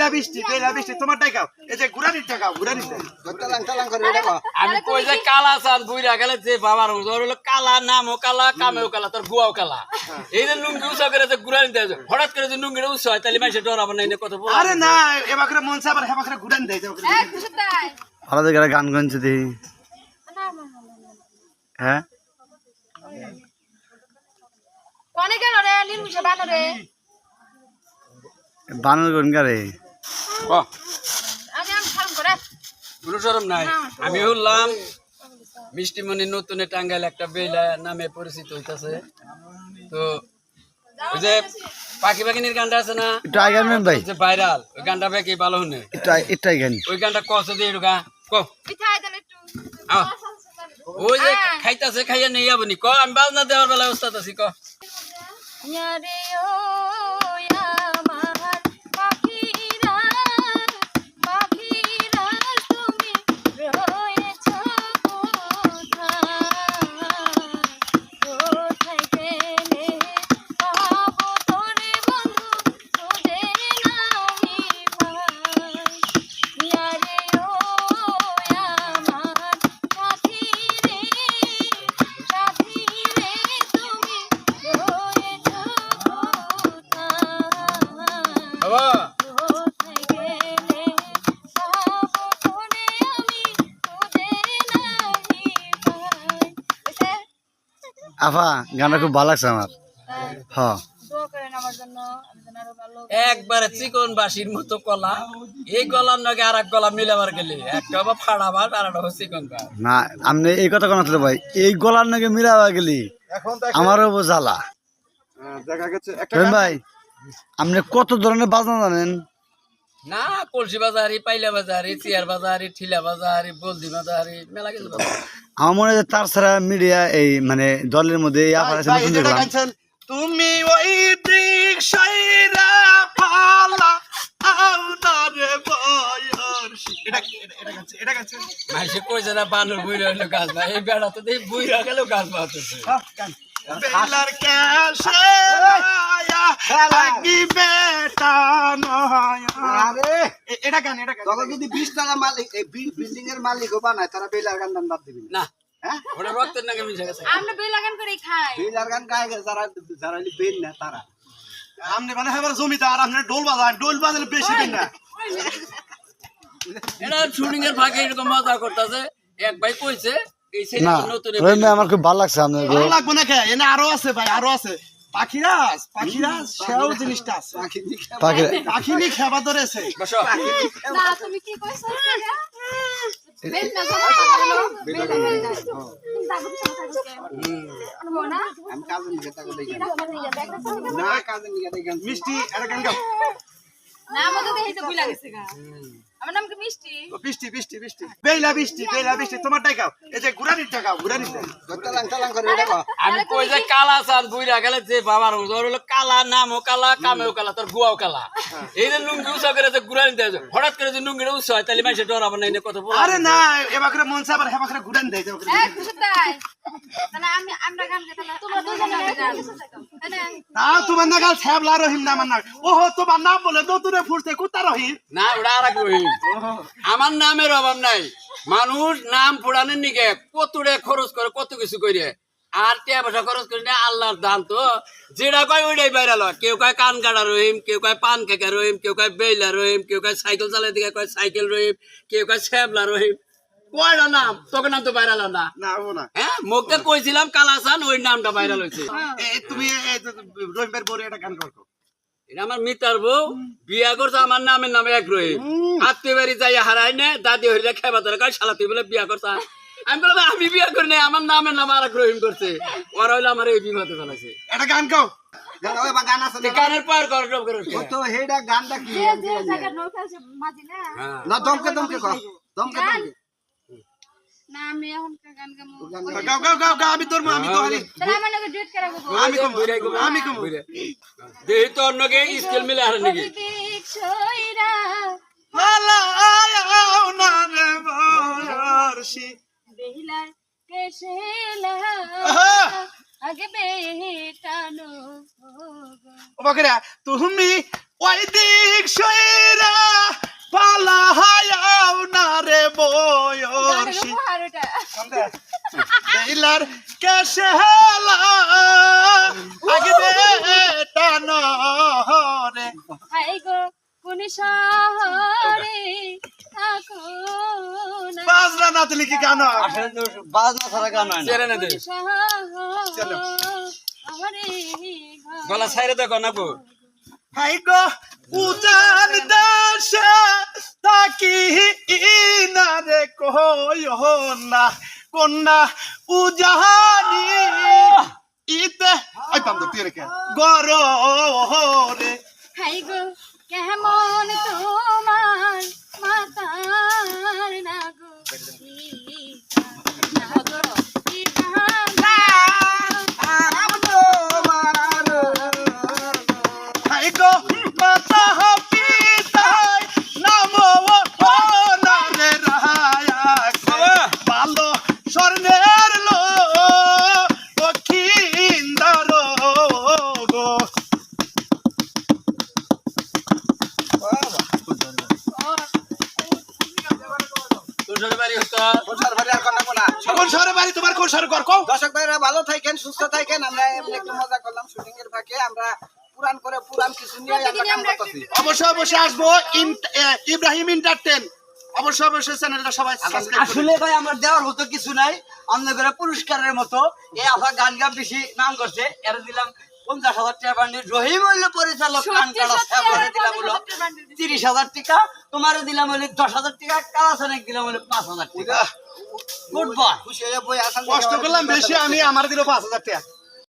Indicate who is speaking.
Speaker 1: বেলা বৃষ্টি বেলা বৃষ্টি তোমার টাকাও এই যে ঘুরানির টাকাও
Speaker 2: কও।
Speaker 3: আমি কই যে কালা চান বুইরা গেলে যে বাবার ওর হলো কালা নামও কালা কামেও কালা তোর গুয়াও কালা। এই যে লুঙ্গি উৎসব করে যে ঘুরানি দেয় হঠাৎ করে যে লুঙ্গিটা উৎসব হয় তাহলে মানুষের ডরাবো না এই কথা বলা
Speaker 1: আরে না এবার করে মন হেবা করে ঘুরান দেয়
Speaker 4: ভালো দেখে গান গানছে দেখি। হ্যাঁ? বানর? গান গারে
Speaker 3: কোনো নাই। আমি হলাম মিষ্টিমণি নতুন টাঙ্গাইল একটা বেলা নামে পরিচিত হইতাছে। তো ওই যে পাখি পাখিনীর গানটা আছে না?
Speaker 4: আগে ভাই।
Speaker 3: যে ভাইরাল ওই গানটা ভালো
Speaker 4: আনি।
Speaker 3: ওই গানটা দিয়ে ক। ওই যে খাইতাছে খাইয়া নেই যাবনি ক আমি বাজনা দেওয়ার বেলা ওস্তাদ আছি ক
Speaker 5: ইয়ারে ও আমার পাখিরা পাখিরা তুমি রয়েছ কোথায় কোথায় গেলে পাবো তোরে বন্ধু তোদের নামি ভাই ইয়ারে ও আমার সাথী রে সাথী রে তুমি রয়েছ কোথায়
Speaker 3: বাবা
Speaker 5: কোথায় গেলে পাবো তোরে আমি তোদের নামি ভাই বুঝছে?
Speaker 4: আফা গানটা খুব ভালো লাগছে আমার। হ্যাঁ
Speaker 5: দোয়া করেন আমার জন্য আমি যেন আরও ভালো
Speaker 3: একবারে চিকন বাসির মতো কলা। এই গলার নাকি আর এক গলা মিলাবার গেলে। একটা বা ফাড়াবার আর একটা চিকন
Speaker 4: না আপনি এই কথা কোনো ভাই এই গলার নাকি মিলাবা গেলি? আমারও বোঝালা
Speaker 1: হ্যাঁ, দেখা গেছে।
Speaker 4: ভাই আপনি কত ধরনের বাজনা জানেন?
Speaker 3: না কলসি বাজারি পাইলা বাজারি চেয়ার বাজারি ঠিলা বাজারি বলদি বাজারি মেলা কিছু।
Speaker 4: আমার মনে হয় তার ছাড়া মিডিয়া এই মানে দলের মধ্যে
Speaker 1: তুমি ওই সাইরা পালা আউনারে বয়সী। এটা এটা- এটা এটা গাইছে।
Speaker 3: মাইসে কইছে না বানর বুইরা হইল গাছ বা এই বেড়া তো দেখি বুইরা গেলেও গাছ বাঁচতেছে
Speaker 1: হ্যাঁ, বেলার ক্যাশে আয়া, আগি বেটা নয়।
Speaker 2: আরে।
Speaker 1: এ- এটা গান এটা গান।
Speaker 2: যদি বিশ টাকা মালিক এই বিল্ডিং এর মালিক বানায় তারা বেলার গান টান বাদ দিবি না।
Speaker 3: না।
Speaker 2: হ্যাঁ?
Speaker 3: ওটা রক্তের নাকি মিশে গেছে।
Speaker 5: আমরা বেলাগান করে খাই।
Speaker 2: বেলার গান গায়ে যারা যারা বেন না তারা।
Speaker 1: আপনি মানে এবার জমিদার আপনি ডোল বাজান ডোল বাজালে বেশি দিন না
Speaker 3: এটা শুটিং এর ফাঁকে এরকম মজা করতেছে। এক ভাই কইছে
Speaker 4: আমার খুব ভালো লাগছে আপনার
Speaker 1: ভালো লাগবে না কে এনে আরও আছে ভাই আরও আছে। পাখিরাজ পাখিরাজ সেও জিনিসটা আছে।
Speaker 4: পাখি
Speaker 1: পাখিনি খেবা ধরেছে। মিষ্টি এটা গান গাও।
Speaker 5: তো বুলা গেছে গা। আমার নাম কি মিষ্টি?
Speaker 1: ও, বৃষ্টি বৃষ্টি বৃষ্টি। বেলা বৃষ্টি বেলা বৃষ্টি। তোমার টাকাও এই যে ঘুরানির টাকাও ঘুরানির টাকা
Speaker 2: তালাং তালাং করে এটা
Speaker 3: আমি কই যে কালা চান বুইরা গেলে যে বাবার ওর হলো কালা নামও কালা কামেও কালা তোর গুয়াও কালা। এই যে লুঙ্গি উৎসব করে যে ঘুরানি দেয় হঠাৎ করে যে লুঙ্গিটা হয় তাহলে মানুষের ডরাবো না কথা বলা
Speaker 1: আরে না এবার করে মন হেবা করে দেয়
Speaker 5: আমি আমরা গান তোমরা দুজনে গান
Speaker 1: না তোমার নাগাল ছ্যাবলা রহিম না আমার ওহো তোমার নাম বলে ফুটছে কুত্তা রহিম?
Speaker 3: না ওটা আর রহিম। আমার নামের অভাব নাই। মানুষ নাম পুরানোর নিকে কতটা খরচ করে কত কিছু করে আর টিয়া পয়সা খরচ করে না আল্লাহর দান তো। যেটা কয় ওইটাই বাইরাল কেউ কয় কান কাটা রহিম কেউ কয় পান খেকা রহিম কেউ কয় বেইলা রহিম কেউ কয় সাইকেল চালাই দিকে কয় সাইকেল রহিম কেউ কয় শ্যাবলা রহিম। কয়টা নাম? তোকে নাম তো বাইরাল না। হ্যাঁ মুখে কইছিলাম কালাসান ওই নামটা বাইরাল হয়েছে
Speaker 1: এ, তুমি রহিমের বরে এটা গান করো
Speaker 3: এটা আমার মিতার বউ। বিয়া করছে আমার নামের নামে এক রহিম আত্মীয় বাড়ি যাই হারাই নে দাদি হইলে খেবা ধরে কয় শালা তুই বলে বিয়া করছা? আমি বললাম আমি বিয়া করি নাই আমার নামের নাম আর এক রহিম করছে। ওরা হইলে আমার এই বিবাদে ফেলাছে
Speaker 1: এটা গান গাও
Speaker 2: গান ওই আছে
Speaker 3: তুই কানের কর করে
Speaker 2: তো হেডা গানটা কি?
Speaker 5: যে যে জায়গা নৌকা আছে মাঝি না?
Speaker 3: হ্যাঁ।
Speaker 2: দমকে দমকে দমকে দমকে।
Speaker 5: না আমি এখন গান গামু
Speaker 1: গাও গাও গাও গাও আমি তোর আমি তো হারি
Speaker 5: তাহলে আমার লগে ডুয়েট করা গো।
Speaker 1: আমি কম আমি কম
Speaker 3: দেহি তো অন্যকে স্কেল মিলে হারে নাকি?
Speaker 5: দিক সইরা
Speaker 1: পালাও না রে বর্ষি
Speaker 5: বেহিলার কেশেলা আগে বেটানো
Speaker 1: ও বকরা তুমি ওই দিক সইরা বেলার কেসে হেলা। আগবে টানো রে
Speaker 5: হাই গো কোন শহরে থাকো না।
Speaker 1: বাজনা না দিলে কি গান
Speaker 2: বাজনা ছাড়া গান হয় না।
Speaker 3: দে।
Speaker 5: শহরে
Speaker 3: গলা ছাইরে দেখো না বউ।
Speaker 1: হাই গো উজান দেশে তাকি না রে না। কন্যা উজাহানি ইতে আই পাম তুই রে গর রে।
Speaker 5: হাই গো কেমন তোমার
Speaker 3: তোর সাথে বাড়ি হতো
Speaker 2: প্রচার ভারে আর কথা বলা?
Speaker 1: কোন শহরে বাড়ি? তোমার কোন শহরে ঘর?
Speaker 2: দর্শক ভাইরা ভালো থাকেন সুস্থ থাকেন। আমরা একটু মজা করলাম শুটিং এর ফাঁকে। আমরা পুরান করে পুরান কিছু নিয়ে আমরা কাম করতেছি।
Speaker 1: অবশ্যই অবশ্যই আসব। ইব্রাহিম এন্টারটেন অবশ্যই অবশ্যই চ্যানেলটা সবাই
Speaker 2: আসলে ভাই আমার দেওয়ার মতো কিছু নাই। অন্য করে পুরস্কারের মতো। এই আফা গান গা বেশি নাম করছে। এর দিলাম পঞ্চাশ হাজার টাকা বান্ডিল রহিম হইল পরিচালক কান কাটা
Speaker 5: সত্যি
Speaker 2: দিলাম হলো। তিরিশ হাজার টাকা তোমার দিলাম হলে দশ হাজার টাকা কালাসানেক দিলাম হলে পাঁচ হাজার টাকা। গুড বয় খুশি হয়ে বই আসান
Speaker 1: কষ্ট করলাম বেশি আমি আমার দিল পাঁচ হাজার টাকা।